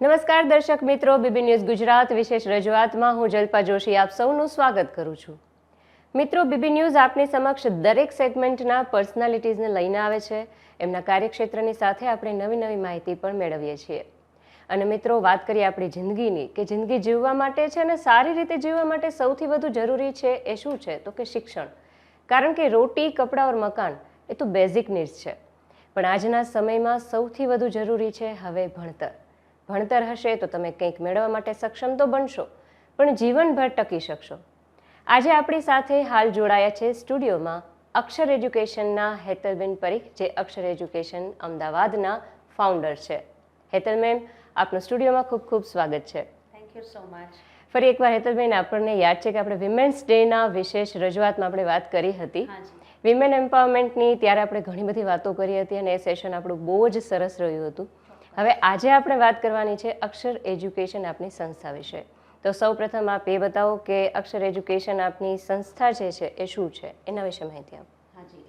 નમસ્કાર દર્શક મિત્રો, બીબી ન્યૂઝ ગુજરાત વિશેષ રજૂઆતમાં હું જલ્પા જોશી આપ સૌનું સ્વાગત કરું છું. મિત્રો, બીબી ન્યૂઝ આપની સમક્ષ દરેક સેગમેન્ટના પર્સનાલિટીઝને લઈને આવે છે. એમના કાર્યક્ષેત્રની સાથે આપણે નવી નવી માહિતી પણ મેળવીએ છીએ. અને મિત્રો, વાત કરીએ આપણી જિંદગીની, કે જિંદગી જીવવા માટે છે અને સારી રીતે જીવવા માટે સૌથી વધુ જરૂરી છે એ શું છે? તો કે શિક્ષણ. કારણ કે રોટી, કપડાં ઓર મકાન એ તો બેઝિક નીડ્સ છે. પણ આજના સમયમાં સૌથી વધુ જરૂરી છે હવે ભણતર. ભણતર હશે તો તમે કંઈક મેળવવા માટે સક્ષમ તો બનશો પણ જીવનભર ટકી શકશો. આજે આપણી સાથે હાલ જોડાયા છે સ્ટુડિયોમાં અક્ષર એજ્યુકેશનના હેતલબેન પરીખ જે અક્ષર એજ્યુકેશન અમદાવાદના ફાઉન્ડર છે. હેતલ મેમ આપનું સ્ટુડિયોમાં ખૂબ ખૂબ સ્વાગત છે. થેન્ક યુ સો મચ ફરી એકવાર હેતલબેન આપણને યાદ છે કે આપણે વિમેન્સ ડેના વિશેષ રજૂઆતમાં આપણે વાત કરી હતી. વિમેન એમ્પાવરમેન્ટની ત્યારે આપણે ઘણી બધી વાતો કરી હતી અને એ સેશન આપણું બહુ જ સરસ રહ્યું હતું. હવે આજે આપણે વાત કરવાની છે અક્ષર એજ્યુકેશન આપની સંસ્થા વિશે. તો સૌ પ્રથમ આપ એ બતાવો કે અક્ષર એજ્યુકેશન આપની સંસ્થા જે છે એ શું છે? એના વિશે માહિતી આપો. હાજી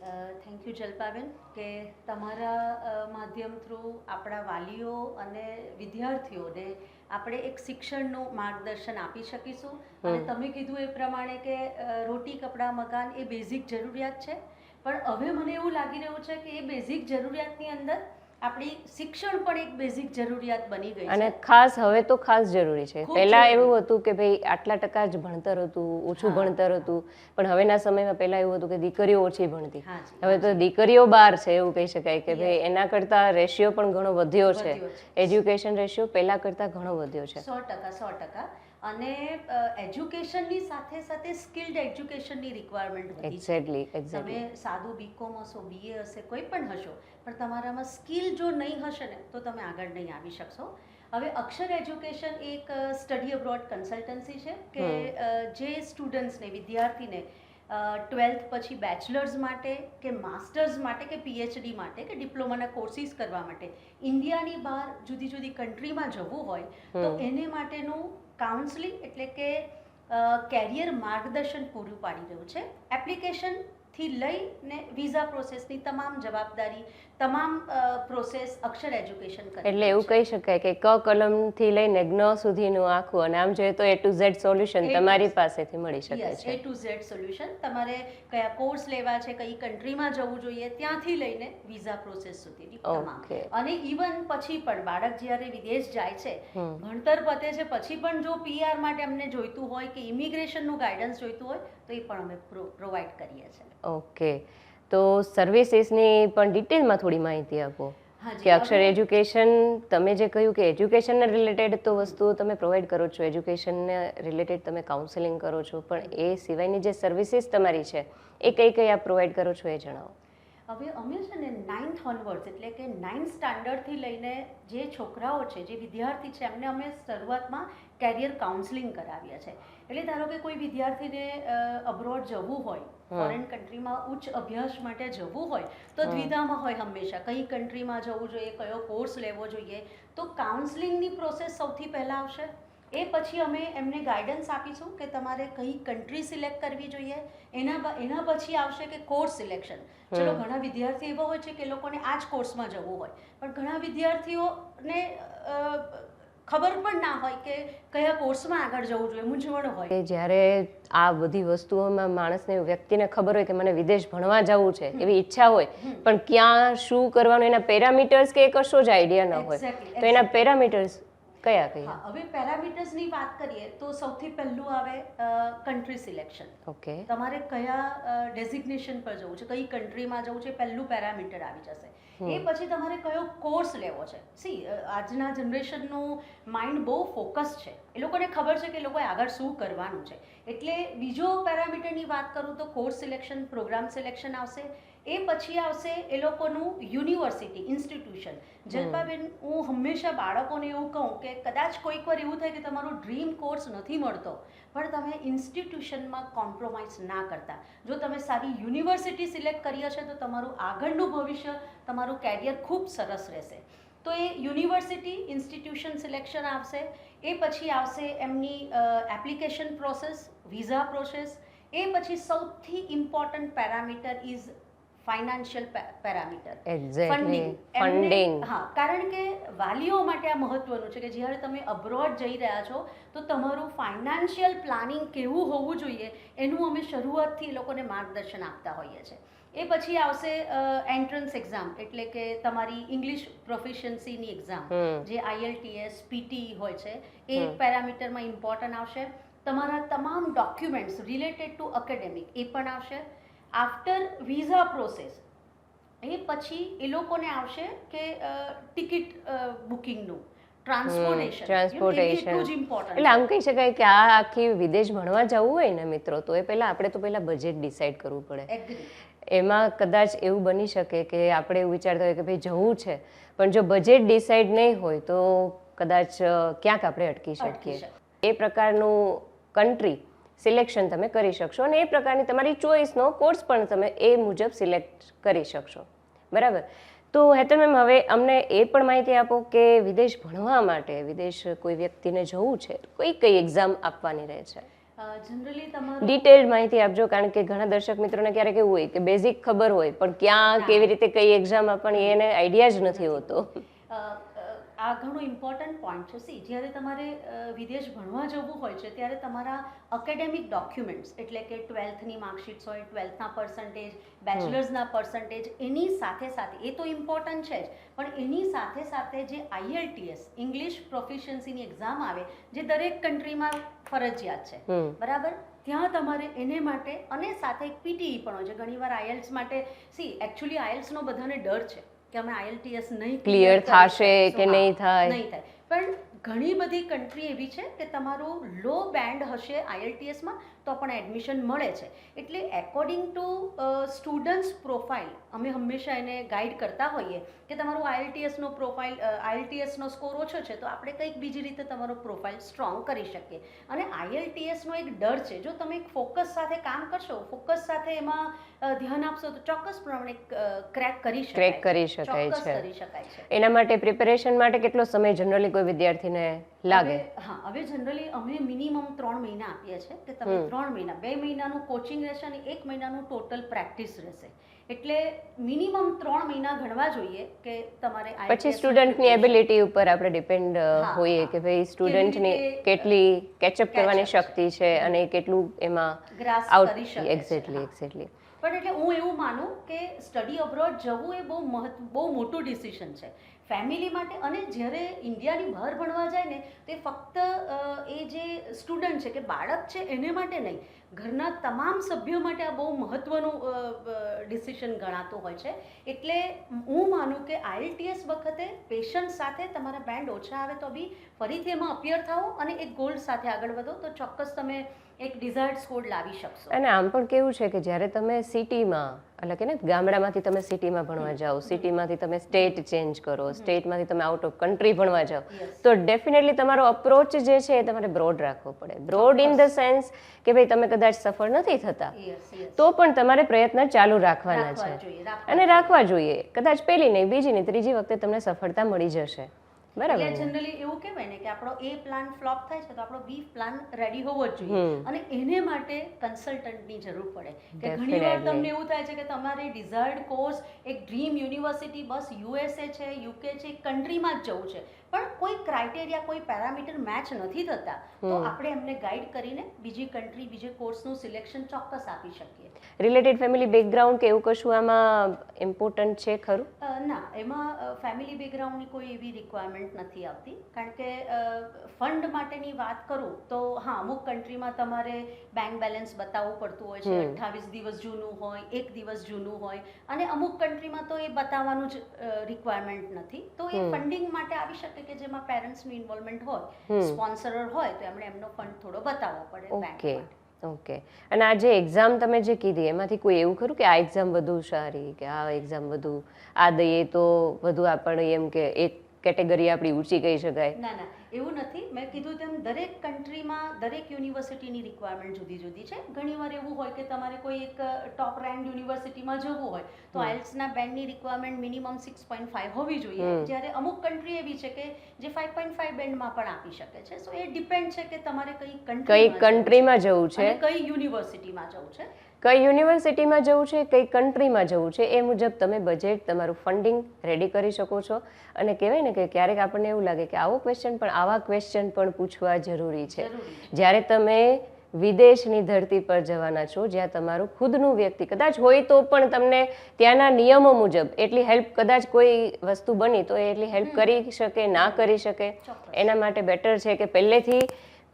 થેન્ક યુ જલપાબેન કે તમારા માધ્યમ થ્રુ આપણા વાલીઓ અને વિદ્યાર્થીઓને આપણે એક શિક્ષણનું માર્ગદર્શન આપી શકીશું. અને તમે કીધું એ પ્રમાણે કે રોટી કપડાં મકાન એ બેઝિક જરૂરિયાત છે. પણ હવે મને એવું લાગી રહ્યું છે કે એ બેઝિક જરૂરિયાતની અંદર આપણી શિક્ષણ પણ એક બેઝિક જરૂરિયાત બની ગઈ અને ખાસ હવે તો ખાસ જરૂરી છે. પહેલા એવું હતું કે ભાઈ આટલા ટકા જ ભણતર હતું ઓછું ભણતર હતું. પણ હવેના સમયમાં પહેલા એવું હતું કે દીકરીઓ ઓછી ભણતી. હવે તો દીકરીઓ બાર છે એવું કહી શકાય કે ભાઈ એના કરતા રેશિયો પણ ઘણો વધ્યો છે. એજ્યુકેશન રેશિયો પહેલા કરતા ઘણો વધ્યો છે. સો ટકા સો ટકા. અને એજ્યુકેશનની સાથે સાથે સ્કિલ્ડ એજ્યુકેશનની રિક્વાયરમેન્ટ વધી છે. એક્ઝેક્ટલી તમે સાદું બીકોમ હશો બીએ હશે કોઈ પણ હશો પણ તમારામાં સ્કિલ જો નહીં હશે ને તો તમે આગળ નહીં આવી શકશો. હવે અક્ષર એજ્યુકેશન એક સ્ટડી અબ્રોડ કન્સલ્ટન્સી છે કે જે સ્ટુડન્ટ્સને વિદ્યાર્થીને ટ્વેલ્થ પછી બેચલર્સ માટે કે માસ્ટર્સ માટે કે પીએચડી માટે કે ડિપ્લોમાના કોર્સિસ કરવા માટે ઇન્ડિયાની બહાર જુદી જુદી કન્ટ્રીમાં જવું હોય તો એને માટેનું કાઉન્સલિંગ એટલે કે કેરિયર માર્ગદર્શન પૂરું પાડી રહ્યું છે. એપ્લિકેશનથી લઈને વિઝા પ્રોસેસની તમામ જવાબદારી તમામ પ્રોસેસ અક્ષર એજ્યુકેશન કરે એટલે એવું કહી શકાય કે ક કલમથી લઈને જ્ઞ સુધીનું આખું અને આમ જોઈએ તો એ ટુ ઝેડ સોલ્યુશન તમારી પાસેથી મળી શકે છે. એ ટુ ઝેડ સોલ્યુશન તમારે કયા કોર્સ લેવા છે કઈ કન્ટ્રીમાં જવું જોઈએ ત્યાંથી લઈને વિઝા પ્રોસેસ સુધીની તમામ. અને ઇવન પછી પણ બાળક જ્યારે વિદેશ જાય છે ભણતર પતે છે પછી પણ જો પીઆર માટે અમને જોઈતું હોય કે ઇમિગ્રેશનનું ગાઈડન્સ જોઈતું હોય તો એ પણ અમે પ્રોવાઈડ કરીએ છીએ. ઓકે. તો સર્વિસીસની પણ ડિટેલમાં થોડી માહિતી આપો. કે અક્ષર એજ્યુકેશન તમે જે કહ્યું કે એજ્યુકેશનને રિલેટેડ તો વસ્તુઓ તમે પ્રોવાઈડ કરો છો એજ્યુકેશનને રિલેટેડ તમે કાઉન્સેલિંગ કરો છો પણ એ સિવાયની જે સર્વિસીસ તમારી છે એ કઈ કઈ આપ પ્રોવાઈડ કરો છો એ જણાવો. હવે અમે છે ને નાઇન્થ ઓનવર્ડ્સ એટલે કે નાઇન્થ સ્ટાન્ડર્ડથી લઈને જે છોકરાઓ છે જે વિદ્યાર્થી છે એમને અમે શરૂઆતમાં કેરિયર કાઉન્સલિંગ કરાવીએ છીએ એટલે ધારો કે કોઈ વિદ્યાર્થીને અબ્રોડ જવું હોય ફોરેન કન્ટ્રીમાં ઉચ્ચ અભ્યાસ માટે જવું હોય તો દ્વિધામાં હોય હંમેશા. કઈ કન્ટ્રીમાં જવું જોઈએ કયો કોર્સ લેવો જોઈએ તો કાઉન્સેલિંગની પ્રોસેસ સૌથી પહેલાં આવશે. એ પછી અમે એમને ગાઈડન્સ આપીશું કે તમારે કઈ કન્ટ્રી સિલેક્ટ કરવી જોઈએ. એના એના પછી આવશે કે કોર્સ સિલેક્શન ચલો ઘણા વિદ્યાર્થી એવા હોય છે કે લોકોને આ જ કોર્સમાં જવું હોય. પણ ઘણા વિદ્યાર્થીઓને ખબર પણ ના હોય કે કયા કોર્સમાં આગળ જવું જોઈએ મૂંઝવણ હોય. જ્યારે આ બધી વસ્તુઓમાં માણસને વ્યક્તિને ખબર હોય કે મને વિદેશ ભણવા જવું છે એવી ઈચ્છા હોય પણ ક્યાં શું કરવાનું એના પેરામીટર્સ કે કશો જ આઈડિયા ન હોય. તો એના પેરામીટર્સ કયા કયા હવે હવે પેરામીટર્સની વાત કરીએ તો સૌથી પહેલું આવે કન્ટ્રી સિલેક્શન ઓકે. તમારે કયા ડેઝિગ્નેશન પર જવું છે કઈ કન્ટ્રીમાં જવું છે પહેલું પેરામીટર આવી જશે. એ પછી તમારે કયો કોર્સ લેવો છે? સી આજના જનરેશનનું માઇન્ડ બહુ ફોકસ છે. એ લોકોને ખબર છે કે લોકોએ આગળ શું કરવાનું છે. એટલે બીજો પેરામીટરની વાત કરું તો કોર્સ સિલેક્શન પ્રોગ્રામ સિલેક્શન આવશે. એ પછી આવશે એ લોકોનું યુનિવર્સિટી, ઇન્સ્ટિટ્યુશન. જલ્પાબેન, હું હંમેશા બાળકોને એવું કહું કે કદાચ કોઈક વાર એવું થાય કે તમારો ડ્રીમ કોર્સ નથી મળતો, પણ તમે ઇન્સ્ટિટ્યુશનમાં કોમ્પ્રોમાઇઝ ના કરતા. જો તમે સારી યુનિવર્સિટી સિલેક્ટ કરી હશે તો તમારું આગળનું ભવિષ્ય, તમારું કેરિયર ખૂબ સરસ રહેશે. તો એ યુનિવર્સિટી ઇન્સ્ટિટ્યુશન સિલેક્શન આવશે, એ પછી આવશે એમની એપ્લિકેશન પ્રોસેસ, વિઝા પ્રોસેસ. એ પછી સૌથી important parameter is financial parameter funding હા કારણ કે વાલીઓ માટે આ મહત્વનું છે કે જ્યારે તમે અબ્રોડ જઈ રહ્યા છો તો તમારું ફાઇનાન્શિયલ પ્લાનિંગ કેવું હોવું જોઈએ એનું અમે શરૂઆતથી એ લોકોને માર્ગદર્શન આપતા હોઈએ છીએ એ પછી આવશે એન્ટ્રન્સ એક્ઝામ એટલે કે તમારી ઇંગ્લિશ પ્રોફિશિયન્સીની એક્ઝામ જે આઈએલટીએસ પીટી હોય છે એ પેરામીટરમાં ઇમ્પોર્ટન્ટ આવશે. તમારા તમામ ડોક્યુમેન્ટ્સ રિલેટેડ ટુ એકેડેમિક એ પણ આવશે. આફ્ટર વિઝા પ્રોસેસ એ પછી એ લોકોને આવશે કે ટિકિટ બુકિંગનું. ટ્રાન્સપોર્ટેશન. એટલું એટલે આમ કહી શકાય કે આ આખી વિદેશ ભણવા જવું હોય ને મિત્રો તો એ પહેલા આપણે તો પહેલા બજેટ ડિસાઈડ કરવું પડે. એમાં કદાચ એવું બની શકે કે આપણે એવું વિચારતા હોય કે ભાઈ જવું છે પણ જો બજેટ ડિસાઈડ નહીં હોય તો કદાચ ક્યાંક આપણે અટકી શકીએ. એ પ્રકારનું કન્ટ્રી સિલેક્શન તમે કરી શકશો અને એ પ્રકારની તમારી ચોઈસનો કોર્સ પણ તમે એ મુજબ સિલેક્ટ કરી શકશો. બરાબર? તો હેતલ મેમ હવે અમને એ પણ માહિતી આપો કે વિદેશ ભણવા માટે વિદેશ કોઈ વ્યક્તિને જવું છે કોઈ કઈ એક્ઝામ આપવાની રહે છે? જનરલી તમારું ડિટેલ્ડ માહિતી આપજો કારણ કે ઘણા દર્શક મિત્રોને ક્યારેક એવું હોય કે બેઝિક ખબર હોય પણ ક્યાં કેવી રીતે કઈ એક્ઝામ આપવાની એને આઈડિયા જ નથી હોતો. આ ઘણો ઇમ્પોર્ટન્ટ પોઈન્ટ છે. સી જ્યારે તમારે વિદેશ ભણવા જવું હોય છે ત્યારે તમારા અકેડેમિક ડોક્યુમેન્ટ્સ એટલે કે ટ્વેલ્થની માર્કશીટ્સ હોય ટ્વેલ્થના પર્સન્ટેજ બેચલર્સના પર્સન્ટેજ એની સાથે સાથે એ તો ઇમ્પોર્ટન્ટ છે જ પણ એની સાથે સાથે જે આઈએલટીએસ ઇંગ્લિશ પ્રોફિશિયન્સીની એક્ઝામ આવે જે દરેક કન્ટ્રીમાં ફરજિયાત છે. બરાબર? ત્યાં તમારે એને માટે અને સાથે એક પીટીઈ પણ હોય છે. ઘણીવાર આઈએલ્સ માટે સી એકચ્યુઅલી આઈએલ્સનો બધાને ડર છે. કે અમે આઈએલટીએસ નહીં ક્લિયર થશે કે નહીં થાય. નહીં થાય પણ ઘણી બધી કન્ટ્રી એવી છે કે તમારું લો બેન્ડ હશે આઈએલટીએસમાં તો પણ એડમિશન મળે છે. એટલે એકોર્ડિંગ ટુ સ્ટુડન્ટ્સ પ્રોફાઇલ અમે હંમેશા એને ગાઈડ કરતા હોઈએ કે તમારો આઈએલટીએસનો પ્રોફાઇલ આઈએલટીએસનો સ્કોર ઓછો છે તો આપણે કંઈક બીજી રીતે તમારો પ્રોફાઇલ સ્ટ્રોંગ કરી શકીએ. અને આઈએલટીએસનો એક ડર છે જો તમે ફોકસ સાથે કામ કરશો ફોકસ સાથે એમાં ધ્યાન આપશો તો ચોક્કસ પ્રમાણે ક્રેક કરી શકાય ક્રેક કરી શકાય છે. એના માટે પ્રિપેરેશન માટે કેટલો સમય જનરલી કોઈ વિદ્યાર્થીને લાગે? હા હવે જનરલી અમે મિનિમમ ત્રણ મહિના આપીએ છીએ કે તમે. ત્રણ મહિના બે મહિનાનું કોચિંગ રહેશે અને એક મહિનાનું ટોટલ પ્રેક્ટિસ રહેશે. એટલે મિનિમમ ત્રણ મહિના ગણવા જોઈએ કે તમારે પછી સ્ટુડન્ટની. એબિલિટી ઉપર આપણે ડિપેન્ડ હોઈએ કે ભાઈ સ્ટુડન્ટની કેટલી કેચઅપ કરવાની શક્તિ છે અને કેટલું એમાં ગ્રાસ કરી શકે એક્ઝેક્ટલી એક્ઝેક્ટલી પણ એટલે હું એવું માનું કે સ્ટડી અબ્રોડ જવું એ બહુ મહત્વ બહુ મોટું ડિસિઝન છે. ફેમિલી માટે અને જ્યારે ઇન્ડિયાની બહાર ભણવા જાય ને, તે ફક્ત એ જે સ્ટુડન્ટ છે કે બાળક છે એને માટે નહીં, ઘરના તમામ સભ્યો માટે આ બહુ મહત્ત્વનું ડિસિશન ગણાતું હોય છે. એટલે હું માનું કે આઈએલટીએસ વખતે પેશન્સ સાથે તમારા બેન્ડ ઓછા આવે તો બી ફરીથી એમાં અપિયર થાઓ અને એક ગોલ સાથે આગળ વધો. તો ચોક્કસ તમે એક ડિઝાયર્ડ સ્કોર લાવી શકશો. અને આમ પણ કેવું છે કે જ્યારે તમે સિટીમાં એટલે કે ને ગામડામાંથી તમે સિટીમાં ભણવા જાઓ સિટીમાંથી તમે સ્ટેટ ચેન્જ કરો સ્ટેટમાંથી તમે આઉટ ઓફ કન્ટ્રી ભણવા જાઓ તો ડેફિનેટલી તમારો અપ્રોચ જે છે એ તમારે બ્રોડ રાખવો પડે. બ્રોડ ઇન ધ સેન્સ કે ભાઈ તમે કદાચ સફળ નથી થતા. તો પણ તમારે પ્રયત્ન ચાલુ રાખવાના છે. અને રાખવા જોઈએ. કદાચ પહેલી નહીં બીજી નહીં ત્રીજી વખતે તમને સફળતા મળી જશે. બરાબર. એટલે જનરલી એવું કહેવાય ને કે આપણો એ પ્લાન ફ્લોપ થાય છે તો આપણો બી પ્લાન રેડી હોવો જ જોઈએ. અને એને માટે કન્સલ્ટન્ટની જરૂર પડે. કે ઘણી વાર તમને એવું થાય છે કે તમારે ડિઝાયર્ડ કોર્સ એક ડ્રીમ યુનિવર્સિટી બસ યુએસએ છે યુકે છે કન્ટ્રીમાં જ જવું છે. પણ કોઈ ક્રાઇટેરિયા કોઈ પેરામીટર મેચ નથી થતા તો આપણે એમને ગાઈડ કરીને બીજી કન્ટ્રી બીજે કોર્સનું સિલેક્શન ચોક્કસ આપી શકીએ. રિલેટેડ ફેમિલી બેકગ્રાઉન્ડ કે એવું કશું આમાં ઇમ્પોર્ટન્ટ છે ખરું? ના એમાં ફેમિલી બેકગ્રાઉન્ડની કોઈ એવી રિક્વાયરમેન્ટ નથી આવતી. કારણ કે ફંડ માટેની વાત કરું તો હા અમુક કન્ટ્રીમાં તમારે બેંક બેલેન્સ બતાવવું પડતું હોય છે અઠ્ઠાવીસ દિવસ જૂનું હોય એક દિવસ જૂનું હોય અને અમુક કન્ટ્રીમાં તો એ બતાવવાનું જ રિક્વાયરમેન્ટ નથી. તો એ ફંડિંગ માટે આવી શકે કે જેમાં પેરેન્ટ્સનું ઇન્વોલ્વમેન્ટ હોય સ્પોન્સરર હોય તો એમણે એમનો ફંડ થોડો બતાવવો પડે ઓકે ઓકે. અને આ જે એક્ઝામ તમે જે કીધી એમાંથી કોઈ એવું ખરું કે આ એક્ઝામ વધુ સારી કે આ એક્ઝામ વધુ આ દઈએ તો વધુ આપણે એમ કે એક કેટેગરી આપણી ઊંચી કહી શકાય? ના ના. એવું નથી. મેં કીધું તેમ દરેક કન્ટ્રીમાં દરેક યુનિવર્સિટીની રિક્વાયરમેન્ટ જુદી જુદી છે. ઘણીવાર એવું હોય કે તમારે કોઈ એક ટોપ રેન્ક યુનિવર્સિટીમાં જવું હોય તો આઇલ્સના બેન્ડની requirement minimum six point five હોવી જોઈએ. જ્યારે અમુક કન્ટ્રી એવી છે કે જે ફાઈવ પોઈન્ટ ફાઈવ બેન્ડમાં પણ આપી શકે છે. સો એ ડિપેન્ડ છે કે તમારે કઈ કઈ કન્ટ્રીમાં જવું છે. કઈ યુનિવર્સિટીમાં જવું છે. કઈ યુનિવર્સિટીમાં જવું છે કઈ કન્ટ્રીમાં જવું છે એ મુજબ તમે બજેટ તમારું ફંડિંગ રેડી કરી શકો છો. અને કહેવાય ને કે ક્યારેક આપણને એવું લાગે કે આવો ક્વેશ્ચન પણ આવા ક્વેશ્ચન પણ પૂછવા જરૂરી છે. જ્યારે તમે વિદેશની ધરતી પર જવાના છો જ્યાં તમારું ખુદનું વ્યક્તિ કદાચ હોય તો પણ તમને ત્યાંના નિયમો મુજબ એટલી હેલ્પ કદાચ કોઈ વસ્તુ બની તો એ એટલી હેલ્પ કરી શકે ના કરી શકે. એના માટે બેટર છે કે પહેલેથી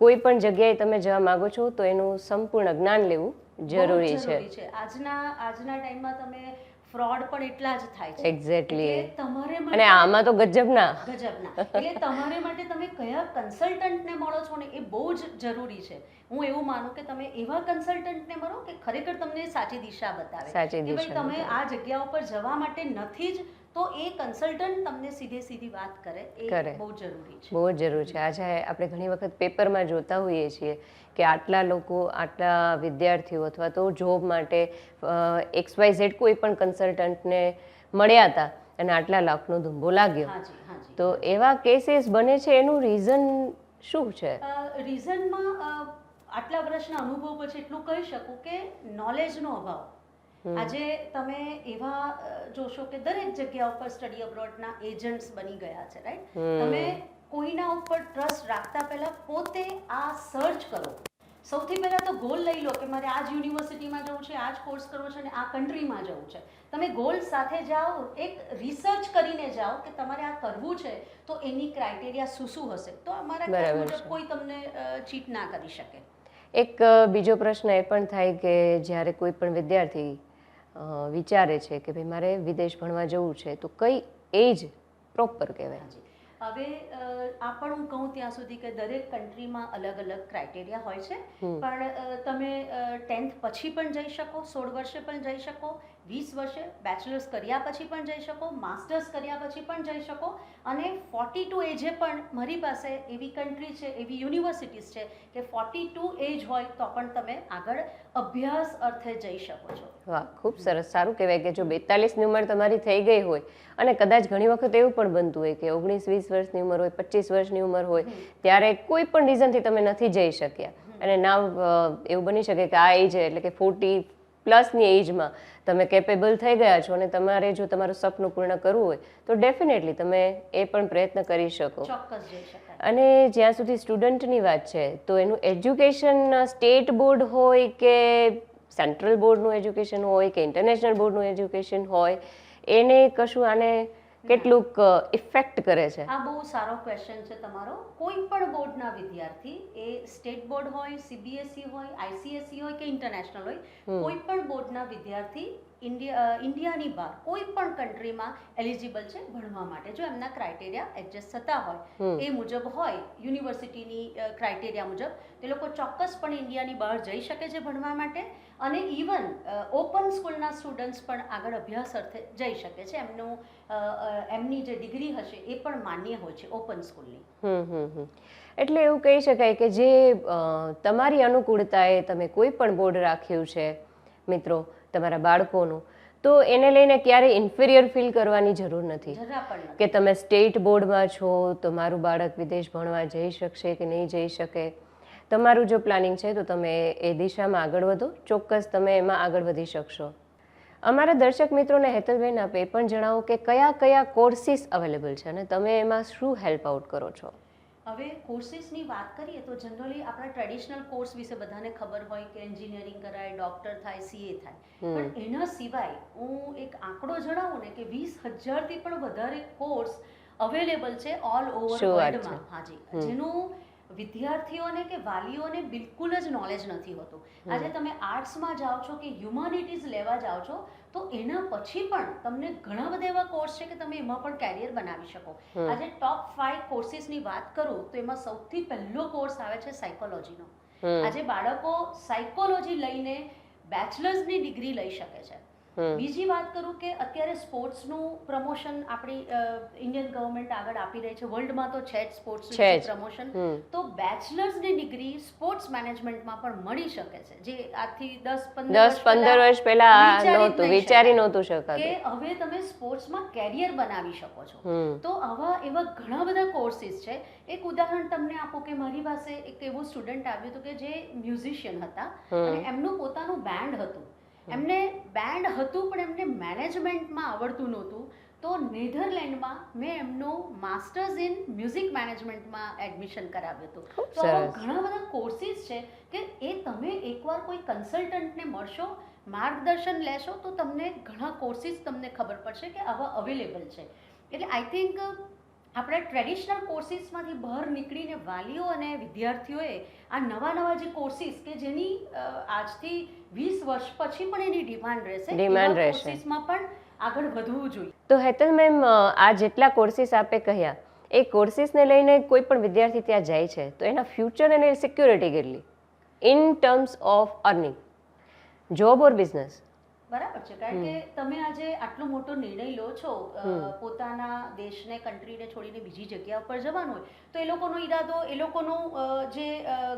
કોઈ પણ જગ્યાએ તમે જવા માગો છો તો એનું સંપૂર્ણ જ્ઞાન લેવું જરૂરી છે. આજના આજના ટાઈમમાં તમે ફ્રોડ પણ એટલા જ થાય છે. એક્ઝેક્ટલી તમારે અને આમાં તો ગજબના ગજબના એટલે તમારે માટે તમે કયા કન્સલ્ટન્ટને મળો છો ને એ બહુ જ જરૂરી છે. હું એવું માનું કે તમે એવા કન્સલ્ટન્ટને મળો કે ખરેખર તમને સાચી દિશા બતાવે. સાચી દિશા તમે આ જગ્યા ઉપર જવા માટે નથી જ તો એ કન્સલ્ટન્ટ તમને સીધે સીધી વાત કરે. એ બહુ જરૂરી છે. બહુ જરૂર છે. આજે આપણે ઘણી વખત પેપરમાં જોતા હોઈએ છીએ કે આટલા લોકો આટલા વિદ્યાર્થીઓ અથવા તો જોબ માટે એક્સ વાય ઝેડ કોઈ પણ કન્સલ્ટન્ટને મળ્યા હતા અને આટલા લાખનો ધુંબો લાગ્યો. તો એવા કેસીસ બને છે એનું રીઝન શું છે? રીઝનમાં આટલા વર્ષના અનુભવ પછી એટલું કહી શકું કે નોલેજનો અભાવ. આજે તમે એવા જોશો કે દરેક જગ્યા ઉપર સ્ટડી અબ્રોડના એજન્ટ્સ બની ગયા છે રાઈટ તમે કોઈના ઉપર ટ્રસ્ટ રાખતા પહેલા પોતે આ સર્ચ કરો. સૌથી પહેલા તો ગોલ લઈ લો કે મારે આ જ યુનિવર્સિટીમાં જવું છે આ જ કોર્સ કરવો છે અને આ કન્ટ્રીમાં જવું છે. તમે ગોલ સાથે જાઓ એક રિસર્ચ કરીને જાઓ કે તમારે આ કરવું છે તો એની ક્રાઇટેરિયા શું શું હશે? તો અમારા મુજબ કોઈ તમને ચીટ ના કરી શકે. એક બીજો પ્રશ્ન એ પણ થાય કે જ્યારે કોઈ પણ વિદ્યાર્થી વિચારે છે કે ભાઈ મારે વિદેશ ભણવા જવું છે તો કઈ એજ પ્રોપર કહેવાય. હવે આ પણ હું કહું ત્યાં સુધી કે દરેક કન્ટ્રીમાં અલગ અલગ ક્રાઇટેરિયા હોય છે. પણ તમે ટેન્થ પછી પણ જઈ શકો સોળ વર્ષે પણ જઈ શકો. વીસ વર્ષે બેચલર્સ કર્યા પછી પણ જઈ શકો માસ્ટર્સ કર્યા પછી પણ જઈ શકો અને ફોર્ટી ટુ એજે પણ મારી પાસે એવી કન્ટ્રી છે એવી યુનિવર્સિટીઝ છે કે ફોર્ટી ટુ એજ હોય તો પણ તમે આગળ અભ્યાસ અર્થે જઈ શકો છો. વાહ ખૂબ સરસ. સારું કહેવાય કે જો બેતાલીસની ઉંમર તમારી થઈ ગઈ હોય અને કદાચ ઘણી વખત એવું પણ બનતું હોય કે ઓગણીસ વીસ વર્ષની ઉંમર હોય પચીસ વર્ષની ઉંમર હોય ત્યારે કોઈ પણ રીઝનથી તમે નથી જઈ શક્યા. અને ના એવું બની શકે કે આ એજ એટલે કે ફોર્ટી પ્લસની એજમાં તમે કેપેબલ થઈ ગયા છો અને તમારે જો તમારું સપનું પૂર્ણ કરવું હોય તો ડેફિનેટલી તમે એ પણ પ્રયત્ન કરી શકો. અને જ્યાં સુધી સ્ટુડન્ટની વાત છે તો એનું એજ્યુકેશન સ્ટેટ બોર્ડ હોય કે સેન્ટ્રલ બોર્ડનું એજ્યુકેશન હોય કે ઇન્ટરનેશનલ બોર્ડનું એજ્યુકેશન હોય એને કશું આને કેટલુંક ઇફેક્ટ કરે છે? આ બહુ સારો ક્વેશ્ચન છે તમારો. કોઈ પણ બોર્ડના વિદ્યાર્થી એ સ્ટેટ બોર્ડ હોય સીબીએસઈ E હોય આઈસીએસઈ હોય કે ઇન્ટરનેશનલ હોય કોઈ પણ બોર્ડના વિદ્યાર્થી ઇન્ડિયા ઇન્ડિયાની બહાર કોઈ પણ કન્ટ્રીમાં એલિજિબલ છે ભણવા માટે. જો એમના ક્રાઇટેરિયા એડજસ્ટ થતા હોય એ મુજબ હોય યુનિવર્સિટીની ક્રાઇટેરિયા મુજબ તે લોકો ચોક્કસપણે ઇન્ડિયાની બહાર જઈ શકે છે ભણવા માટે. અને ઇવન ઓપન સ્કૂલના સ્ટુડન્ટ્સ પણ આગળ અભ્યાસ અર્થે જઈ શકે છે. એમનું એમની જે ડિગ્રી હશે એ પણ માન્ય હોય છે ઓપન સ્કૂલની હમ હમ હમ. એટલે એવું કહી શકાય કે જે તમારી અનુકૂળતાએ તમે કોઈ પણ બોર્ડ રાખ્યું છે મિત્રો તમારા બાળકોનું તો એને લઈને ક્યારેય ઇન્ફિરિયર ફીલ કરવાની જરૂર નથી. જરા નથી. કે તમે સ્ટેટ બોર્ડમાં છો તો મારું બાળક વિદેશ ભણવા જઈ શકશે કે નહીં જઈ શકે? તમારું જો પ્લાનિંગ છે તો તમે એ દિશામાં આગળ વધો. ચોક્કસ તમે એમાં આગળ વધી શકશો. અમારા દર્શક મિત્રોને હેતલબેન આપે એ પણ જણાવો કે કયા કયા કોર્સિસ અવેલેબલ છે અને તમે એમાં શું હેલ્પ આઉટ કરો છો? હવે કોર્સિસની વાત કરીએ તો જનરલી આપણા ટ્રેડિશનલ કોર્સ વિશે બધાને ખબર હોય કે એન્જિનિયરિંગ કરાય ડૉક્ટર થાય સીએ થાય. પણ એના સિવાય હું એક આંકડો જણાવું ને કે વીસ હજારથી પણ વધારે કોર્સ અવેલેબલ છે ઓલ ઓવર વર્લ્ડમાં હાજી જેનું વિદ્યાર્થીઓને કે વાલીઓને બિલકુલ જ નોલેજ નથી હોતું. આજે તમે આર્ટ્સમાં જાઓ છો કે હ્યુમાનિટીઝ લેવા જાઓ છો તો એના પછી પણ તમને ઘણા બધા એવા કોર્સ છે કે તમે એમાં પણ કેરિયર બનાવી શકો. આજે ટોપ ફાઈવ કોર્સીસની વાત કરું તો એમાં સૌથી પહેલો કોર્સ આવે છે સાયકોલોજીનો આજે બાળકો સાયકોલોજી લઈને બેચલર્સની ડિગ્રી લઈ શકે છે. બીજી વાત કરું કે અત્યારે સ્પોર્ટ્સનું પ્રમોશન આપણી ઇન્ડિયન ગવર્મેન્ટ આગળ આપી રહી છે. વર્લ્ડમાં તો છે જ સ્પોર્ટ્સ પ્રમોશન. તો બેચલર્સની ડિગ્રી સ્પોર્ટ્સ મેનેજમેન્ટમાં પણ મળી શકે છે. જે આજથી દસ પંદર દસ પંદર વર્ષ પહેલા નહોતું વિચારી નહોતું. નહોતું કે હવે તમે સ્પોર્ટ્સમાં કેરિયર બનાવી શકો છો. તો આવા એવા ઘણા બધા કોર્સિસ છે. એક ઉદાહરણ તમને આપો કે મારી પાસે એક એવું સ્ટુડન્ટ આવ્યું હતું કે જે મ્યુઝિશિયન હતા. અને એમનું પોતાનું બેન્ડ હતું. એમને બેન્ડ હતું પણ એમને મેનેજમેન્ટમાં આવડતું નહોતું. તો નેધરલેન્ડમાં મેં એમનું માસ્ટર્સ ઇન મ્યુઝિક મેનેજમેન્ટમાં એડમિશન કરાવ્યું હતું. તો ઘણા બધા કોર્સિસ છે કે એ તમે એકવાર કોઈ કન્સલ્ટન્ટને મળશો માર્ગદર્શન લેશો તો તમને ઘણા કોર્સિસ તમને ખબર પડશે કે આવા અવેલેબલ છે. એટલે આઈ થિંક આપણે ટ્રેડિશનલ કોર્સિસમાંથી બહાર નીકળીને વાલીઓ અને વિદ્યાર્થીઓએ આ નવા નવા જે કોર્સિસ કે જેની આજથી વીસ વર્ષ પછી પણ એની ડિમાન્ડ રહેશે ડિમાન્ડ રહેશે. કોર્સિસમાં પણ આગળ વધવું જોઈએ. તો હેતલ મેમ આ જેટલા કોર્સિસ આપે કહ્યા એ કોર્સિસને લઈને કોઈ પણ વિદ્યાર્થી ત્યાં જાય છે તો એના ફ્યુચર અને સિક્યુરિટી કેટલી? In terms of earning job or business બરાબર છે કારણ કે તમે આજે આટલો મોટો નિર્ણય લો છો પોતાના દેશને કન્ટ્રીને છોડીને બીજી જગ્યા ઉપર જવાનું હોય તો એ લોકોનો ઈરાદો એ લોકોનો જે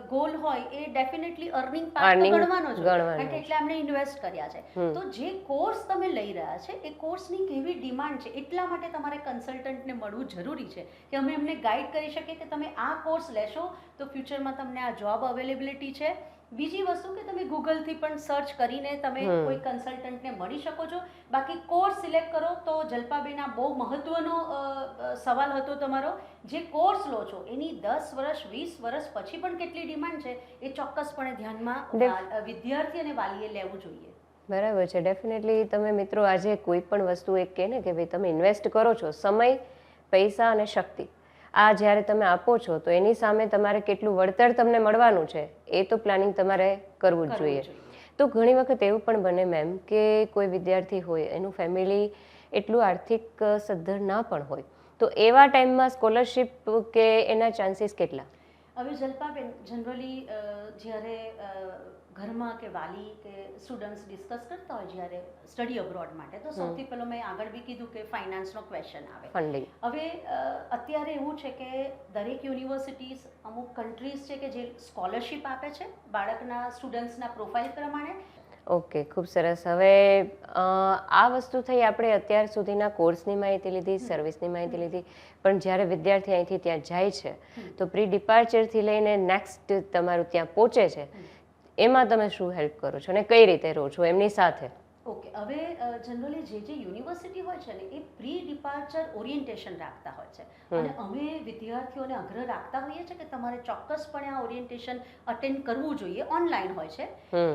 ગોલ હોય એ ડેફિનેટલી અર્નિંગ પાર્ટ ગણવાનો જ કારણ કે એટલે એમણે ઇન્વેસ્ટ કર્યા છે. તો જે કોર્સ તમે લઈ રહ્યા છે એ કોર્સની કેવી ડિમાન્ડ છે એટલા માટે તમારે કન્સલ્ટન્ટને મળવું જરૂરી છે કે અમે એમને ગાઈડ કરી શકીએ કે તમે આ કોર્સ લેશો તો ફ્યુચરમાં તમને આ જોબ અવેલેબિલિટી છે બીજી વસ્તુ કે તમે ગૂગલથી પણ સર્ચ કરીને તમે. કોઈ કન્સલ્ટન્ટને મળી શકો છો. બાકી કોર્સ સિલેક્ટ કરો તો જલ્પાબેન બહુ મહત્વનો સવાલ હતો તમારો. જે કોર્સ લો છો એની દસ વર્ષ વીસ વર્ષ પછી પણ કેટલી ડિમાન્ડ છે એ ચોક્કસપણે ધ્યાનમાં વિદ્યાર્થી અને વાલીએ લેવું જોઈએ. બરાબર છે. ડેફિનેટલી તમે મિત્રો આજે કોઈ પણ વસ્તુ એક કહે ને કે ભાઈ તમે ઇન્વેસ્ટ કરો છો સમય પૈસા અને શક્તિ. આ જ્યારે તમે આપો છો તો એની સામે તમારે કેટલું વળતર તમને મળવાનું છે એ તો પ્લાનિંગ તમારે કરવું જ જોઈએ. તો ઘણી વખત એવું પણ બને મેમ કે કોઈ વિદ્યાર્થી હોય એનું ફેમિલી એટલું આર્થિક સદ્ધર ના પણ હોય. તો એવા ટાઈમમાં સ્કોલરશિપ કે એના ચાન્સીસ કેટલા? હવે જલ્પાબેન જનરલી જ્યારે ઘરમાં કે વાલી કે સ્ટુડન્ટ્સ ડિસ્કસ કરતા હોય જ્યારે સ્ટડી અબ્રોડ માટે તો સૌથી પહેલો મેં આગળ બી કીધું કે ફાઇનાન્સનો ક્વેશ્ચન આવે. ફંડિંગ હવે અત્યારે એવું છે કે દરેક યુનિવર્સિટીઝ અમુક કન્ટ્રીઝ છે કે જે સ્કોલરશિપ આપે છે બાળકના સ્ટુડન્ટ્સના પ્રોફાઇલ પ્રમાણે. ઓકે ખૂબ સરસ. હવે આ વસ્તુ થઈ આપણે અત્યાર સુધીના કોર્સની માહિતી લીધી સર્વિસની માહિતી લીધી પણ જ્યારે વિદ્યાર્થી અહીંથી ત્યાં જાય છે તો પ્રી ડિપાર્ચરથી લઈને નેક્સ્ટ તમારું ત્યાં પહોંચે છે. એમાં તમે શું હેલ્પ કરો છો અને કઈ રીતે રહો છો? એમની સાથે. હવે જનરલી જે જે યુનિવર્સિટી હોય છે ને એ પ્રી ડિપાર્ચર ઓરિએન્ટેશન રાખતા હોય છે. અને અમે વિદ્યાર્થીઓને આગ્રહ રાખતા હોઈએ છીએ કે તમારે ચોક્કસપણે આ ઓરિએન્ટેશન અટેન્ડ કરવું જોઈએ ઓનલાઈન હોય છે.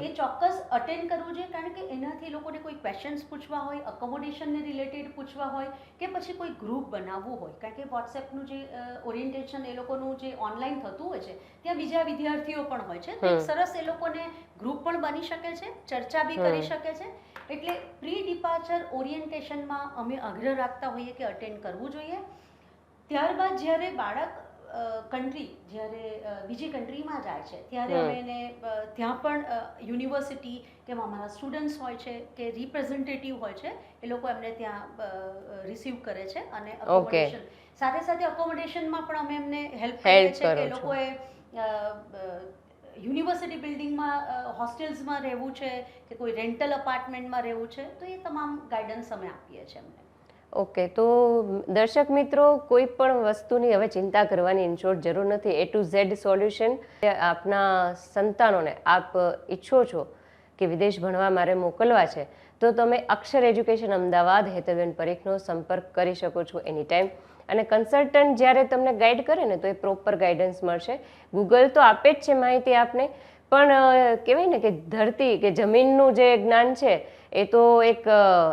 એ ચોક્કસ અટેન્ડ કરવું જોઈએ કારણ કે એનાથી લોકોને કોઈ ક્વેશ્ચન્સ પૂછવા હોય અકોમોડેશનને રિલેટેડ પૂછવા હોય કે પછી કોઈ ગ્રુપ બનાવવું હોય. કારણ કે વોટ્સએપનું જે ઓરિએન્ટેશન એ લોકોનું જે ઓનલાઈન થતું હોય છે ત્યાં બીજા વિદ્યાર્થીઓ પણ હોય છે. સરસ એ લોકોને ગ્રુપ પણ બની શકે છે ચર્ચા બી કરી શકે છે. એટલે પ્રી ડિપાર્ચર ઓરિએન્ટેશનમાં અમે આગ્રહ રાખતા હોઈએ કે અટેન્ડ કરવું જોઈએ. ત્યારબાદ જ્યારે બાળક કન્ટ્રી જ્યારે બીજી કન્ટ્રીમાં જાય છે ત્યારે અમે એને ત્યાં પણ યુનિવર્સિટી કે અમારા સ્ટુડન્ટ્સ હોય છે કે રિપ્રેઝેન્ટેટિવ હોય છે એ લોકો એમને ત્યાં રિસીવ કરે છે અને અકોમોડેશન સાથે સાથે અકોમોડેશનમાં પણ અમે એમને હેલ્પ કરીએ છીએ કે. લોકોએ યુનિવર્સિટી બિલ્ડિંગમાં હોસ્ટેલ્સમાં રહેવું છે કે કોઈ રેન્ટલ અપાર્ટમેન્ટમાં રહેવું છે, તો એ તમામ ગાઈડન્સ અમે આપીએ છીએ એમને. ઓકે, તો દર્શક મિત્રો, કોઈ પણ વસ્તુની હવે ચિંતા કરવાની ઇનશોર્ટ જરૂર નથી. એ ટુ ઝેડ સોલ્યુશન આપના સંતાનોને આપ ઈચ્છો છો કે વિદેશ ભણવા મારે મોકલવા છે, તો તમે અક્ષર એજ્યુકેશન અમદાવાદ હેતલબેન પરીખનો સંપર્ક કરી શકો છો એની ટાઈમ અને કન્સલ્ટન્ટ જ્યારે તમને ગાઈડ કરે ને, તો એ પ્રોપર ગાઈડન્સ મળશે. ગૂગલ તો આપે જ છે માહિતી આપને, પણ કહેવાય ને કે ધરતી, કે જમીનનું જે જ્ઞાન છે, એ તો એક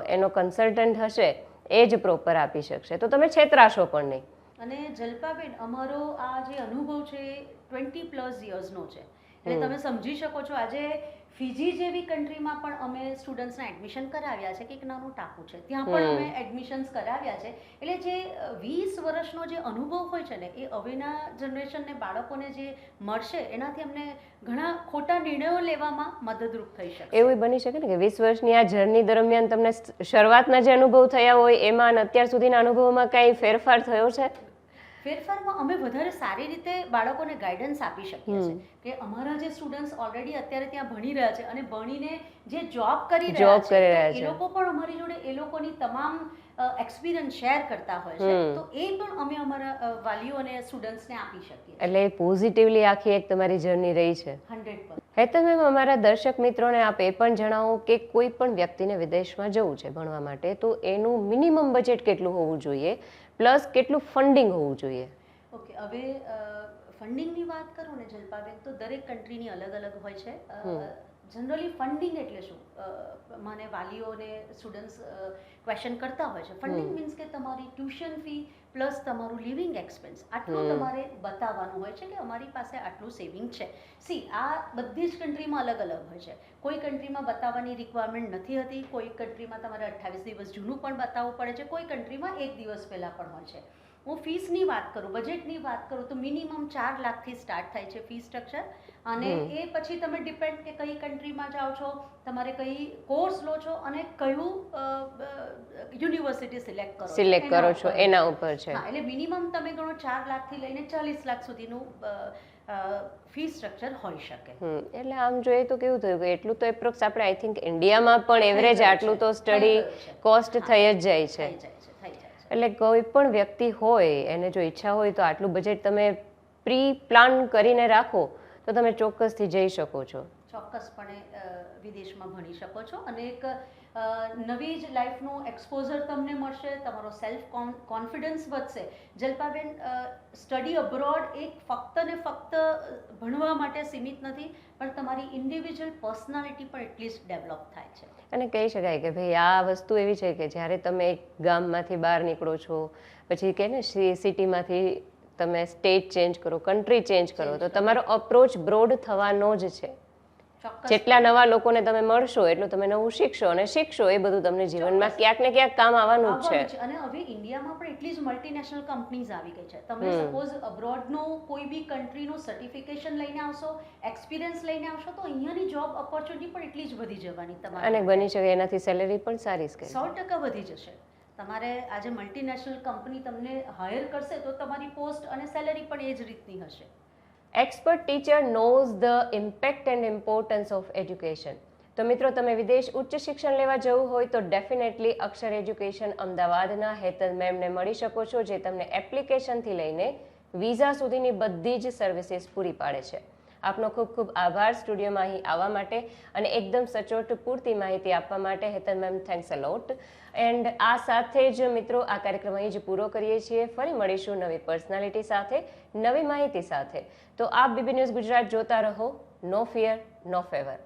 એનો કન્સલ્ટન્ટ હશે, એ જ પ્રોપર આપી શકશે. તો તમે છેતરાશો પણ નહીં. અને જલ્પાબેન, અમારો આ જે અનુભવ છે ટ્વેન્ટી પ્લસ યર્સનો છે. એટલે તમે સમજી શકો છો આજે ફિજી જેવી કન્ટ્રીમાં પણ અમે સ્ટુડન્ટ્સના એડમિશન કરાવ્યા છે કે એક નાનું ટાપુ છે. ત્યાં પણ અમે એડમિશન્સ કરાવ્યા છે. એટલે જે વીસ વર્ષનો જે અનુભવ હોય છે ને એ હવેના જનરેશનને બાળકોને જે મળશે એનાથી અમને ઘણા ખોટા નિર્ણયો લેવામાં મદદરૂપ થઈ શકે એવું બની શકે ને કે વીસ વર્ષની આ જર્ની દરમિયાન તમને શરૂઆતના જે અનુભવ થયા હોય એમાં અને અત્યાર સુધીના અનુભવમાં કાંઈ ફેરફાર થયો છે? ફેરફારમાં અમે વધારે સારી રીતે બાળકોને ગાઈડન્સ આપી શકીએ છીએ. કે અમારા જે સ્ટુડન્ટ્સ ઓલરેડી અત્યારે ત્યાં ભણી રહ્યા છે અને ભણીને જે જોબ કરી રહ્યા છે એ લોકો પણ અમારી જોડે એ લોકોની તમામ એક્સપિરિયન્સ શેર કરતા હોય છે. તો એ પણ અમે અમારા વાલીઓને વાલીઓ અને સ્ટુડન્ટ્સને આપી શકીએ એટલે પોઝિટિવલી આખી એક તમારી જર્ની રહી છે. હંડ્રેડ હેતલ મેમ અમારા દર્શક મિત્રોને આપ એ પણ જણાવો કે કોઈ પણ વ્યક્તિને વિદેશમાં જવું છે ભણવા માટે તો એનું મિનિમમ બજેટ કેટલું હોવું જોઈએ? પ્લસ કેટલું ફંડિંગ હોવું જોઈએ. ઓકે હવે ફંડિંગની વાત કરું ને જલપાબેન તો દરેક કન્ટ્રીની અલગ અલગ હોય છે. જનરલી ફંડિંગ એટલે શું? મને વાલીઓને સ્ટુડન્ટ્સ ક્વેશ્ચન કરતા હોય છે. ફંડિંગ મીન્સ કે તમારી ટ્યુશન ફી પ્લસ તમારું લિવિંગ એક્સપેન્સ. આટલું તમારે બતાવવાનું હોય છે કે અમારી પાસે આટલું સેવિંગ છે. સી આ બધી જ કન્ટ્રીમાં અલગ અલગ હોય છે. કોઈ કન્ટ્રીમાં બતાવવાની રિક્વાયરમેન્ટ નથી હતી. કોઈ કન્ટ્રીમાં તમારે અઠ્ઠાવીસ દિવસ જૂનું પણ બતાવવું પડે છે. કોઈ કન્ટ્રીમાં એક દિવસ પહેલાં પણ હોય છે. હું ફીસની વાત કરું બજેટની વાત કરું તો મિનિમમ ચાર લાખથી સ્ટાર્ટ થાય છે ફી સ્ટ્રક્ચર અને એ પછી તમે ડિપેન્ડ કે કઈ કન્ટ્રીમાં જાઓ છો તમારે કઈ કોર્સ લો છો અને કયું યુનિવર્સિટી સિલેક્ટ કરો સિલેક્ટ કરો છો એના ઉપર છે. એટલે મિનિમમ તમે ગણો ચાર લાખથી લઈને ચાલીસ લાખ સુધીનું ફી સ્ટ્રક્ચર હોઈ શકે. એટલે આમ જોઈએ તો કેવું થયું કે એટલું તો એપ્રોક્સ આપણે આઈ થિંક ઇન્ડિયામાં પણ એવરેજ આટલું તો સ્ટડી કોસ્ટ થઈ જ જાય છે. એટલે કોઈ પણ વ્યક્તિ હોય, એને જો ઈચ્છા હોય તો આટલું બજેટ તમે પ્રી પ્લાન કરીને રાખો, તો તમે ચોક્કસથી જઈ શકો છો. ચોક્કસપણે વિદેશમાં ભણી શકો છો. અને એક નવી જ લાઈફનું એક્સપોઝર તમને મળશે તમારો સેલ્ફ કોન્ફિડન્સ વધશે. જલ્પાબેન સ્ટડી અબ્રોડ એક ફક્ત ને ફક્ત ભણવા માટે સીમિત નથી પણ તમારી ઇન્ડિવિજ્યુઅલ પર્સનાલિટી પણ એટલી જ ડેવલપ થાય છે. અને કહી શકાય કે ભાઈ આ વસ્તુ એવી છે કે જ્યારે તમે એક ગામમાંથી બહાર નીકળો છો પછી કે ને સિટીમાંથી તમે સ્ટેટ ચેન્જ કરો કન્ટ્રી ચેન્જ કરો તો તમારો અપ્રોચ બ્રોડ થવાનો જ છે. જેટલા નવા લોકોને તમે મળશો એટલું તમે નવું શીખશો અને શીખશો એ બધું તમને જીવનમાં ક્યાંક ને ક્યાંક કામ આવવાનું જ છે. અને હવે ઇન્ડિયામાં પણ એટલી જ મલ્ટીનેશનલ કંપનીઝ આવી ગઈ છે. તમે સપોઝ અબ્રોડનું કોઈ બી કન્ટ્રીનું સર્ટિફિકેશન લઈને આવશો એક્સપિરિયન્સ લઈને આવશો તો અહીંયાની જોબ ઓપોર્ચ્યુનિટી પણ એટલી જ વધી જવાની તમારે અને બની શકે એનાથી સેલેરી પણ સારી છે સો ટકા વધી જશે. તમારે આજે મલ્ટીનેશનલ કંપની તમને હાયર કરશે તો તમારી પોસ્ટ અને સેલેરી પણ એ જ રીતની હશે. Expert teacher knows the impact and importance of education તો મિત્રો, તમે વિદેશ ઉચ્ચ શિક્ષણ લેવા જવું હોય તો ડેફિનેટલી અક્ષર એજ્યુકેશન અમદાવાદના હેતલ મેમને મળી શકો છો, જે તમને એપ્લિકેશનથી લઈને વિઝા સુધીની બધી જ સર્વિસીસ પૂરી પાડે છે. આપનો ખૂબ ખૂબ આભાર સ્ટુડિયોમાં અહીં આવવા માટે અને એકદમ સચોટ પૂરતી માહિતી આપવા માટે. Hetal ma'am thanks a lot and આ સાથે જ મિત્રો, આ કાર્યક્રમ અહીં જ પૂરો કરીએ છીએ. ફરી મળીશું નવી પર્સનાલિટી સાથે, નવી માહિતી સાથે. તો આપ બીબી ન્યૂઝ ગુજરાત જોતા રહો. નો ફિયર નો ફેવર